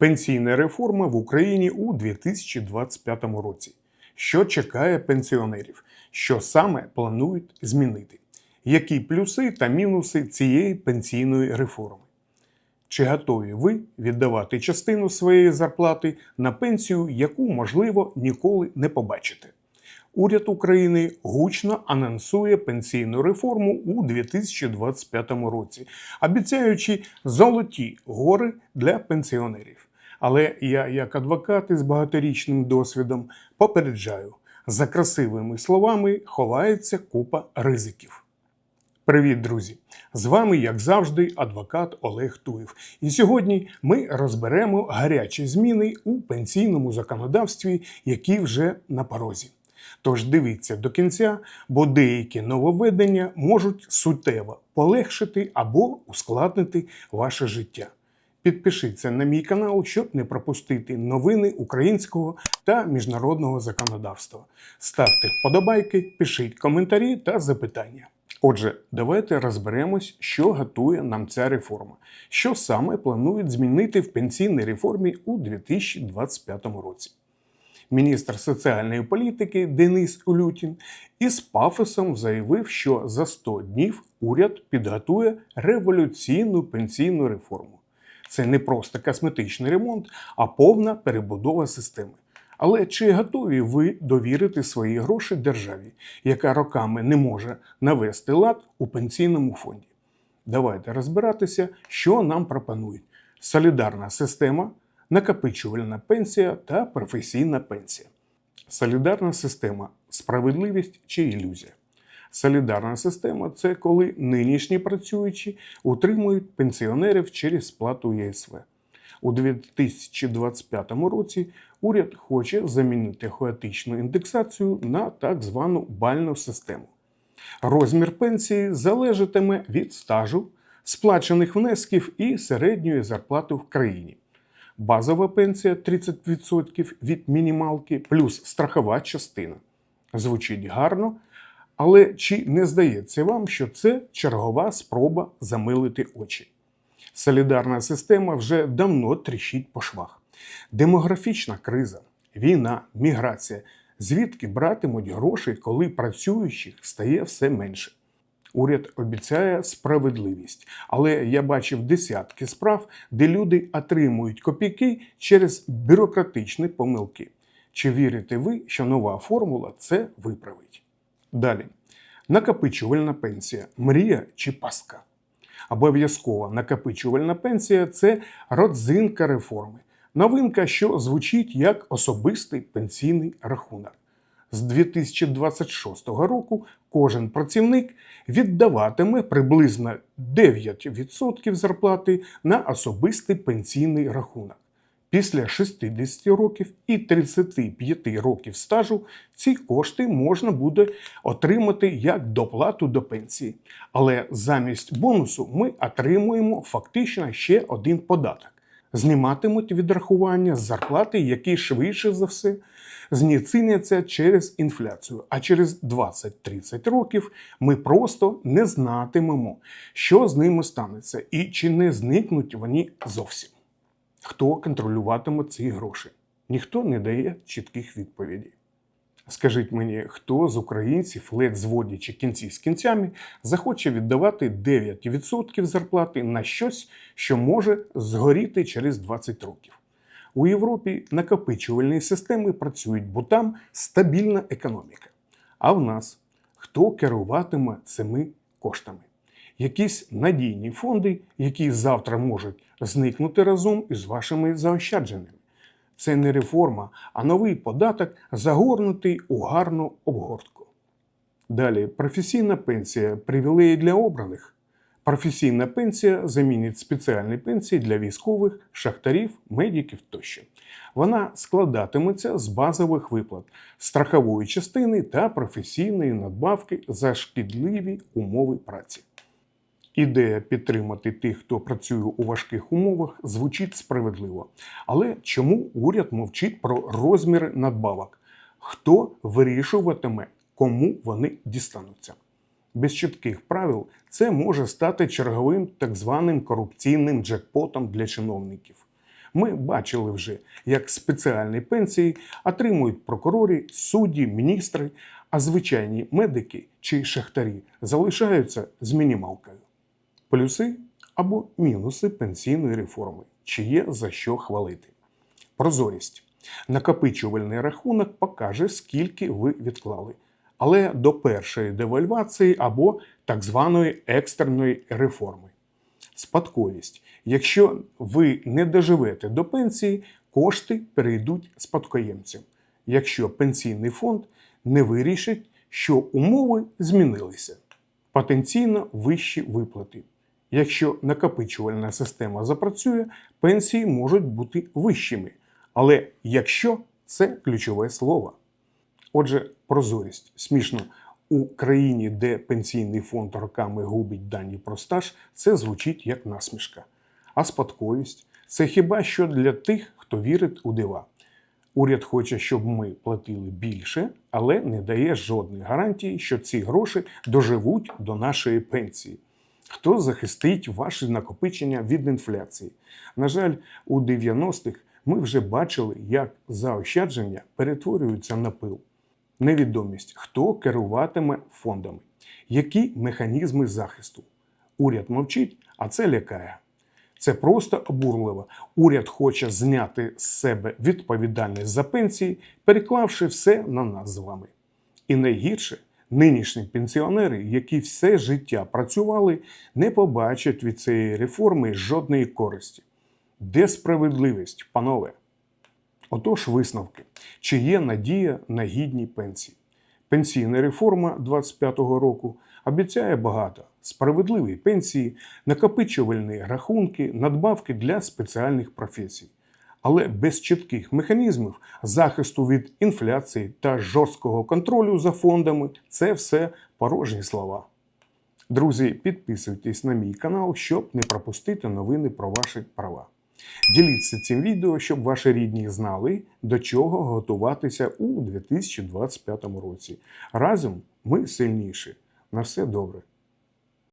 Пенсійна реформа в Україні у 2025 році. Що чекає пенсіонерів? Що саме планують змінити? Які плюси та мінуси цієї пенсійної реформи? Чи готові ви віддавати частину своєї зарплати на пенсію, яку, можливо, ніколи не побачите? Уряд України гучно анонсує пенсійну реформу у 2025 році, обіцяючи золоті гори для пенсіонерів. Але я, як адвокат із багаторічним досвідом, попереджаю: за красивими словами ховається купа ризиків. Привіт, друзі! З вами, як завжди, адвокат Олег Туєв. І сьогодні ми розберемо гарячі зміни у пенсійному законодавстві, які вже на порозі. Тож дивіться до кінця, бо деякі нововведення можуть суттєво полегшити або ускладнити ваше життя. Підпишіться на мій канал, щоб не пропустити новини українського та міжнародного законодавства. Ставте вподобайки, пишіть коментарі та запитання. Отже, давайте розберемось, що готує нам ця реформа, що саме планують змінити в пенсійній реформі у 2025 році. Міністр соціальної політики Денис Улютін із пафосом заявив, що за 100 днів уряд підготує революційну пенсійну реформу. Це не просто косметичний ремонт, а повна перебудова системи. Але чи готові ви довірити свої гроші державі, яка роками не може навести лад у пенсійному фонді? Давайте розбиратися, що нам пропонують: солідарна система, накопичувальна пенсія та професійна пенсія. Солідарна система справедливість чи ілюзія. Солідарна система це коли нинішні працюючі утримують пенсіонерів через сплату ЄСВ. У 2025 році уряд хоче замінити хаотичну індексацію на так звану бальну систему. Розмір пенсії залежатиме від стажу, сплачених внесків і середньої зарплати в країні. Базова пенсія 30% від мінімалки плюс страхова частина. Звучить гарно, але чи не здається вам, що це чергова спроба замилити очі? Солідарна система вже давно тріщить по швах. Демографічна криза, війна, міграція. Звідки братимуть гроші, коли працюючих стає все менше? Уряд обіцяє справедливість, але я бачив десятки справ, де люди отримують копійки через бюрократичні помилки. Чи вірите ви, що нова формула це виправить? Далі. Накопичувальна пенсія мрія чи пастка? Обов'язкова накопичувальна пенсія це родзинка реформи. Новинка, що звучить як особистий пенсійний рахунок. З 2026 року кожен працівник віддаватиме приблизно 9% зарплати на особистий пенсійний рахунок. Після 60 років і 35 років стажу ці кошти можна буде отримати як доплату до пенсії. Але замість бонусу ми отримуємо фактично ще один податок. Зніматимуть відрахування з зарплати, які швидше за все зніциняться через інфляцію. А через 20-30 років ми просто не знатимемо, що з ними станеться і чи не зникнуть вони зовсім. Хто контролюватиме ці гроші? Ніхто не дає чітких відповідей. Скажіть мені, хто з українців, ледь зводячи кінці з кінцями, захоче віддавати 9% зарплати на щось, що може згоріти через 20 років? У Європі накопичувальні системи працюють, бо там стабільна економіка. А в нас хто керуватиме цими коштами? Якісь надійні фонди, які завтра можуть зникнути разом із вашими заощадженнями. Це не реформа, а новий податок, загорнутий у гарну обгортку. Далі професійна пенсія привілеї для обраних. Професійна пенсія замінить спеціальні пенсії для військових, шахтарів, медиків тощо. Вона складатиметься з базових виплат, страхової частини та професійної надбавки за шкідливі умови праці. Ідея підтримати тих, хто працює у важких умовах, звучить справедливо. Але чому уряд мовчить про розміри надбавок? Хто вирішуватиме, кому вони дістануться? Без чітких правил це може стати черговим так званим корупційним джекпотом для чиновників. Ми бачили вже, як спеціальні пенсії отримують прокурори, судді, міністри, а звичайні медики чи шахтарі залишаються з мінімалкою. Плюси або мінуси пенсійної реформи, чи є за що хвалити. Прозорість. Накопичувальний рахунок покаже, скільки ви відклали. Але до першої девальвації або так званої екстреної реформи. Спадковість. Якщо ви не доживете до пенсії, кошти перейдуть спадкоємцям. Якщо пенсійний фонд не вирішить, що умови змінилися. Потенційно вищі виплати. Якщо накопичувальна система запрацює, пенсії можуть бути вищими. Але якщо це ключове слово. Отже, прозорість. Смішно, у країні, де пенсійний фонд роками губить дані про стаж, це звучить як насмішка. А спадковість це хіба що для тих, хто вірить у дива. Уряд хоче, щоб ми платили більше, але не дає жодної гарантії, що ці гроші доживуть до нашої пенсії. Хто захистить ваші накопичення від інфляції? На жаль, у 90-х ми вже бачили, як заощадження перетворюються на пил. Невідомість, хто керуватиме фондами, які механізми захисту. Уряд мовчить, а це лякає. Це просто обурливо. Уряд хоче зняти з себе відповідальність за пенсії, переклавши все на нас з вами. І найгірше, нинішні пенсіонери, які все життя працювали, не побачать від цієї реформи жодної користі. Де справедливість, панове? Отож, висновки. Чи є надія на гідні пенсії? Пенсійна реформа 25-го року обіцяє багато: справедливі пенсії, накопичувальні рахунки, надбавки для спеціальних професій. Але без чітких механізмів захисту від інфляції та жорсткого контролю за фондами це все порожні слова. Друзі, підписуйтесь на мій канал, щоб не пропустити новини про ваші права. Діліться цим відео, щоб ваші рідні знали, до чого готуватися у 2025 році. Разом ми сильніші. На все добре.